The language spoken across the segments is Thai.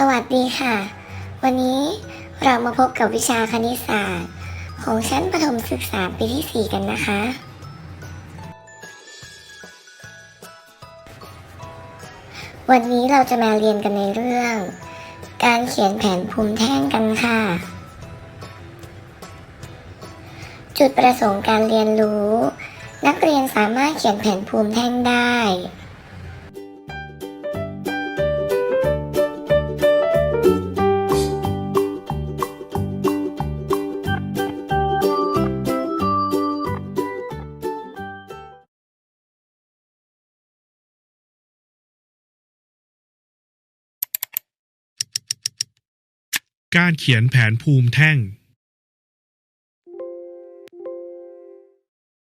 สวัสดีค่ะ วันนี้เรามาพบกับวิชาคณิตศาสตร์ ของชั้นประถมศึกษาปีที่ 4 กันนะคะ วันนี้เราจะมาเรียนกันในเรื่อง การเขียนแผนภูมิแท่งกันค่ะ จุดประสงค์การเรียนรู้ นักเรียนสามารถเขียนแผนภูมิแท่งได้ การเขียนแผนภูมิแท่ง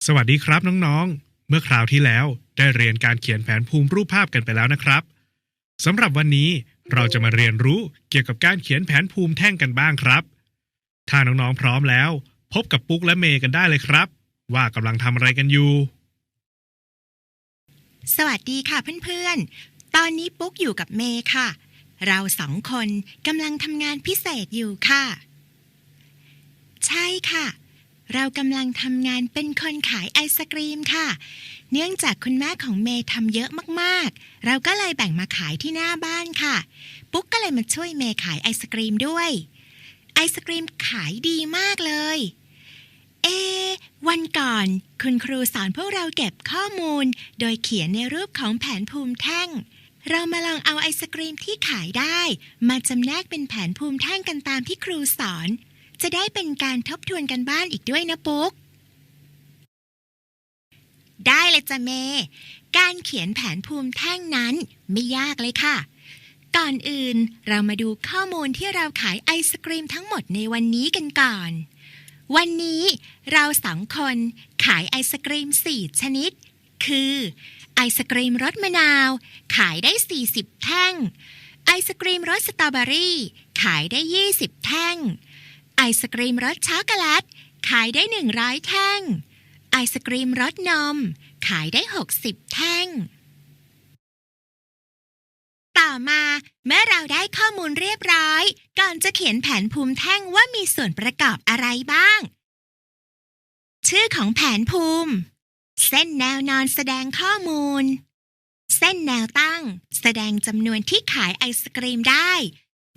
สวัสดีครับน้องๆ เมื่อคราวที่แล้วได้เรียนการเขียนแผนภูมิรูปภาพกันไปแล้วนะครับสำหรับวันนี้เราจะมาเรียนรู้เกี่ยวกับการเขียนแผนภูมิแท่งกันบ้างครับ ถ้าน้องๆพร้อมแล้ว พบกับปุ๊กและเมย์กันได้เลยครับ ว่ากำลังทำอะไรกันอยู่ สวัสดีค่ะเพื่อนๆ ตอนนี้ปุ๊กอยู่กับเมย์ค่ะ เราสองคนกำลังทำงานพิเศษอยู่ค่ะ ใช่ค่ะ เรากำลังทำงานเป็นคนขายไอศกรีมค่ะ เนื่องจากคุณแม่ของเมย์ทำเยอะมากๆ เราก็เลยแบ่งมาขายที่หน้าบ้านค่ะ ปุ๊กก็เลยมาช่วยเมย์ขายไอศกรีมด้วย ไอศกรีมขายดีมากเลย เอ วันก่อน คุณครูสอนพวกเราเก็บข้อมูล โดยเขียนในรูปของแผนภูมิแท่ง เรามาลองเอาไอศกรีมที่ขายได้ มาจำแนกเป็นแผนภูมิแท่งกันตามที่ครูสอน จะได้เป็นการทบทวนกันบ้านอีกด้วยนะปุ๊ก ได้เลยจ้ะเม การเขียนแผนภูมิแท่งนั้นไม่ยากเลยค่ะ ก่อนอื่นเรามาดูข้อมูลที่เราขายไอศกรีมทั้งหมดในวันนี้กันก่อน วันนี้เราสองคนขายไอศกรีม4ชนิด คือ ไอศกรีมรสมะนาว ขายได้ 40 แท่ง ไอศกรีมรสสตรอเบอรี่ ขายได้ 20 แท่ง ไอศกรีมรสช็อกโกแลต ขายได้ 100 แท่ง ไอศกรีมรสนม ขายได้ 60 แท่ง ต่อมาเมื่อเราได้ข้อมูลเรียบร้อย ก่อนจะเขียนแผนภูมิแท่งว่ามีส่วนประกอบอะไรบ้าง ชื่อของแผนภูมิ เส้นแนวนอนแสดงข้อมูล เส้นแนวตั้ง แสดงจำนวนที่ขายไอศกรีมได้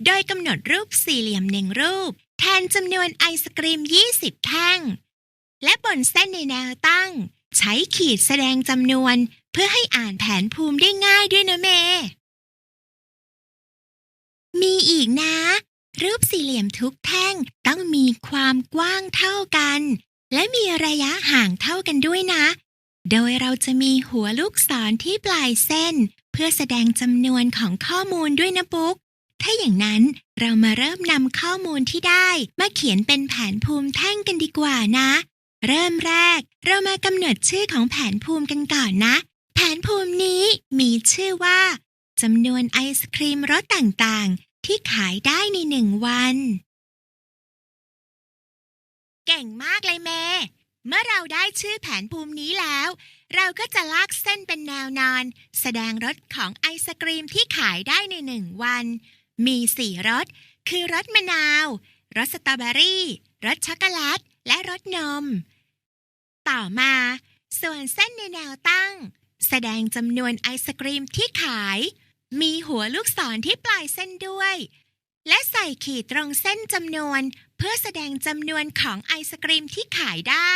โดยกำหนดรูปสี่เหลี่ยมหนึ่งรูป แทนจำนวนไอศกรีม 20 แท่ง และบนเส้นในแนวตั้ง ใช้ขีดแสดงจำนวน เพื่อให้อ่านแผนภูมิได้ง่ายด้วยนะเม มีอีกนะ รูปสี่เหลี่ยมทุกแท่งต้องมีความกว้างเท่ากัน และมีระยะห่างเท่ากันด้วยนะ โดยเราจะมีหัวลูกศรที่ปลายเส้น เพื่อแสดงจำนวนของข้อมูลด้วยนะปุ๊ก ถ้าอย่างนั้นเรามาเริ่มนำข้อมูลที่ได้ มาเขียนเป็นแผนภูมิแท่งกันดีกว่านะ เริ่มแรก เรามากำหนดชื่อของแผนภูมิกันก่อนนะ แผนภูมินี้มีชื่อว่าจำนวนไอศครีมรสต่างๆ ที่ขายได้ในหนึ่งวัน เก่งมากเลยเม เมื่อเราได้ชื่อแผนภูมินี้แล้ว เราก็จะลากเส้นเป็นแนวนอน แสดงรสของไอศกรีมที่ขายได้ในหนึ่งวัน มีสี่รส คือรสมะนาว รสสตรอเบอรี่ รสช็อกโกแลต และรสนม ต่อมา ส่วนเส้นในแนวตั้ง แสดงจำนวนไอศกรีมที่ขาย มีหัวลูกศรที่ปลายเส้นด้วย และใส่ขีดตรงเส้นจำนวน เพื่อแสดงจำนวนของไอศกรีมที่ขายได้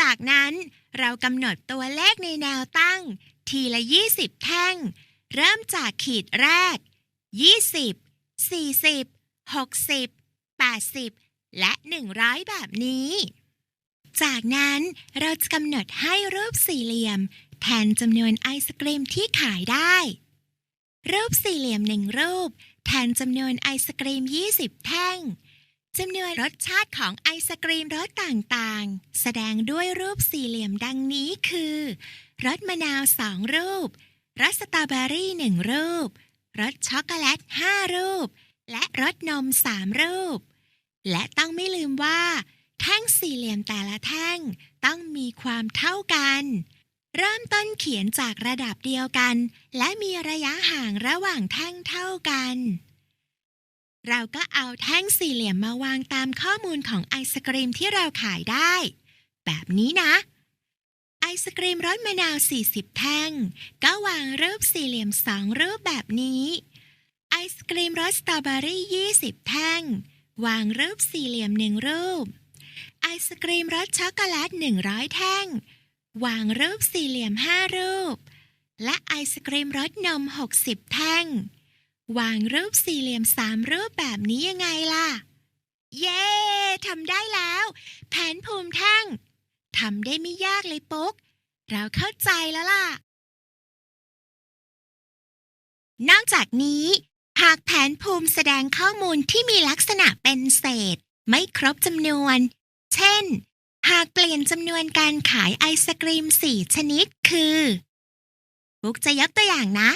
จากนั้นเรากำหนดตัวเลขในแนวตั้ง ทีละ 20 แท่ง เริ่มจากขีดแรก 20 40 60 80 และ 100 แบบนี้ จากนั้นเราจะกำหนดให้รูปสี่เหลี่ยม แทนจำนวนไอศกรีมที่ขายได้ รูปสี่เหลี่ยมหนึ่งรูป แทนจำนวนไอศกรีม 20 แท่งจำนวนรสชาติของไอศกรีมรสต่างๆ แสดงด้วยรูปสี่เหลี่ยมดังนี้คือรสมะนาวสองรูปรสสตรอเบอรี่หนึ่งรูปรสช็อกโกแลตห้ารูป และรสนมสามรูป และต้องไม่ลืมว่า แท่งสี่เหลี่ยมแต่ละแท่งต้องมีความเท่ากัน เริ่มต้นเขียนจากระดับเดียวกัน และมีระยะห่างระหว่างแท่งเท่ากัน เราก็เอาแท่งสี่เหลี่ยมมาวางตามข้อมูลของไอศกรีมที่เราขายได้ แบบนี้นะ ไอศกรีมรสมะนาว 40 แท่ง ก็วางรูปสี่เหลี่ยมสองรูปแบบนี้ ไอศกรีมรสสตรอเบอรี่ 20 แท่ง วางรูปสี่เหลี่ยมหนึ่งรูป ไอศกรีมรสช็อกโกแลต100 แท่ง วางรูปสี่เหลี่ยม5รูป และไอศกรีมรสนม 60 แท่ง วางรูปสี่เหลี่ยมสามรูปแบบนี้ยังไงล่ะ เย้ทำได้แล้ว แผนภูมิแท่งทำได้ไม่ยากเลยปุ๊ก เราเข้าใจแล้วล่ะ นอกจากนี้ หากแผนภูมิแสดงข้อมูลที่มีลักษณะเป็นเศษ ไม่ครบจำนวน เช่น หากเปลี่ยนจำนวนการขายไอศกรีมสี่ชนิดคือปุ๊กจะยกตัวอย่างนะ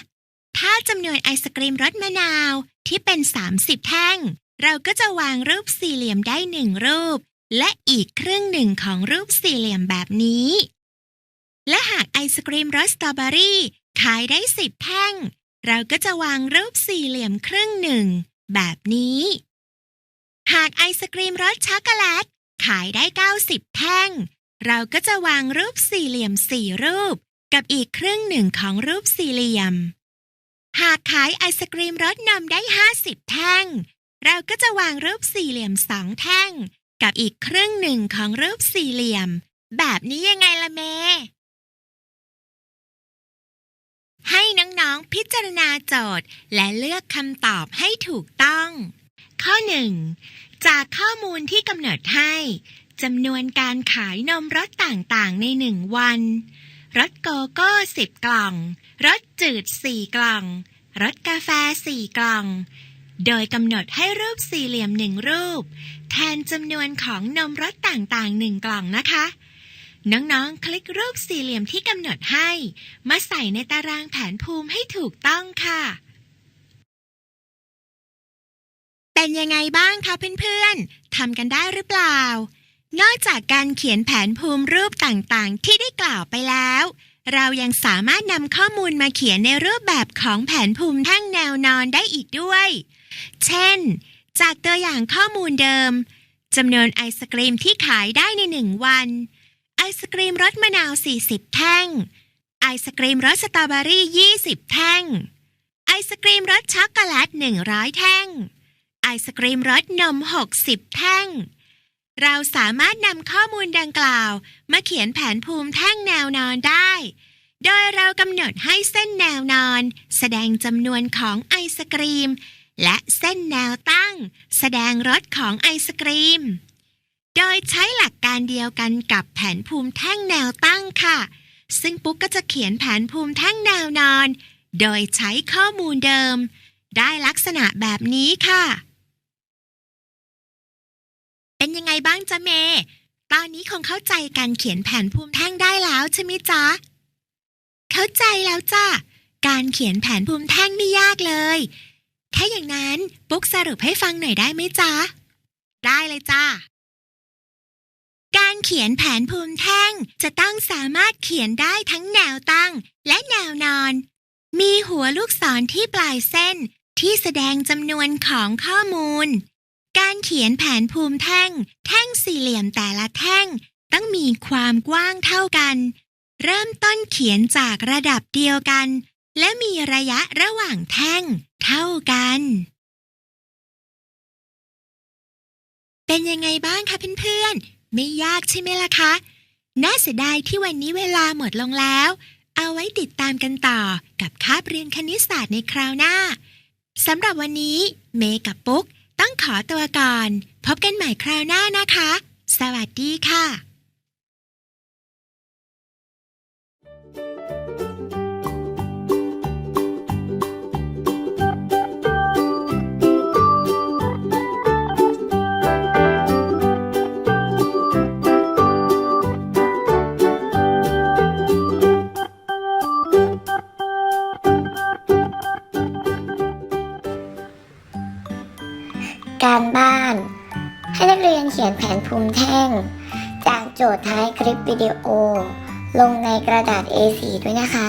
ถ้าจำนวนไอศกรีมรสมะนาวที่เป็น 30 แท่ง เราก็จะวางรูปสี่เหลี่ยมได้หนึ่งรูป และอีกครึ่งหนึ่งของรูปสี่เหลี่ยมแบบนี้ และหากไอศกรีมรสสตรอเบอรี่ขายได้ 10 แท่ง เราก็จะวางรูปสี่เหลี่ยมครึ่งหนึ่งแบบนี้ หากไอศกรีมรสช็อกโกแลต ขายได้ 90 แท่ง เราก็จะวางรูปสี่เหลี่ยมสี่รูป กับอีกครึ่งหนึ่งของรูปสี่เหลี่ยม หากขายไอศกรีมรสนมได้ 50 แท่ง เราก็จะวางรูปสี่เหลี่ยมสองแท่ง กับอีกครึ่งหนึ่งของรูปสี่เหลี่ยม แบบนี้ยังไงล่ะเม ให้น้องๆพิจารณาโจทย์และเลือกคำตอบให้ถูกต้อง ข้อ 1. จากข้อมูลที่กำหนดให้จำนวนการขายนมรสต่างๆ ในหนึ่งวัน รสโกโก้10กล่อง รสจืด4กล่อง รสกาแฟ4กล่อง โดยกำหนดให้รูปสี่เหลี่ยมหนึ่งรูป แทนจำนวนของนมรสต่างๆหนึ่งกล่องนะคะ น้องๆ คลิกรูปสี่เหลี่ยมที่กำหนดให้ มาใส่ในตารางแผนภูมิให้ถูกต้องค่ะ เป็นยังไงบ้างคะเพื่อนๆทำกันได้หรือเปล่า นอกจากการเขียนแผนภูมิรูปต่างๆ ที่ได้กล่าวไปแล้ว เรายังสามารถนำข้อมูลมาเขียนในรูปแบบของแผนภูมิแท่งแนวนอนได้อีกด้วย เช่น จากตัวอย่างข้อมูลเดิมจำนวนไอศกรีมที่ขายได้ในหนึ่งวัน ไอศกรีมรสมะนาว 40 แท่ง ไอศกรีมรสสตรอเบอรี่ 20 แท่ง ไอศกรีมรสช็อกโกแลต 100 แท่ง ไอศกรีมรสนม 60 แท่ง เราสามารถนำข้อมูลดังกล่าว มาเขียนแผนภูมิแท่งแนวนอนได้ โดยเรากำหนดให้เส้นแนวนอน แสดงจำนวนของไอศกรีม และเส้นแนวตั้ง แสดงรสของไอศกรีม โดยใช้หลักการเดียวกันกับแผนภูมิแท่งแนวตั้งค่ะ ซึ่งปุ๊กก็จะเขียนแผนภูมิแท่งแนวนอน โดยใช้ข้อมูลเดิม ได้ลักษณะแบบนี้ค่ะ เป็นยังไงบ้างจ๊ะเม ตอนนี้คงเข้าใจการเขียนแผนภูมิแท่งได้แล้วใช่ไหมจ๊ะ เข้าใจแล้วจ้ะ การเขียนแผนภูมิแท่งไม่ยากเลยถ้าอย่างนั้นปุ๊กสรุปให้ฟังหน่อยได้ไหมจ๊ะ ได้เลยจ้าการเขียนแผนภูมิแท่งจะต้องสามารถเขียนได้ทั้งแนวตั้งและแนวนอน มีหัวลูกศรที่ปลายเส้นที่แสดงจำนวนของข้อมูล การเขียนแผนภูมิแท่ง แท่งสี่เหลี่ยมแต่ละแท่ง ต้องมีความกว้างเท่ากัน เริ่มต้นเขียนจากระดับเดียวกัน และมีระยะระหว่างแท่งเท่ากัน เป็นยังไงบ้างคะเพื่อนๆ ไม่ยากใช่ไหมล่ะคะ น่าเสียดายที่วันนี้เวลาหมดลงแล้ว เอาไว้ติดตามกันต่อกับคาบเรียนคณิตศาสตร์ในคราวหน้าสำหรับวันนี้ เมย์กับปุ๊ก ต้องขอตัวก่อน พบกันใหม่คราวหน้านะคะ สวัสดีค่ะ การบ้าน ให้นักเรียนเขียนแผนภูมิแท่ง จากโจทย์ท้ายคลิปวิดีโอ ลงในกระดาษ A4 ด้วยนะคะ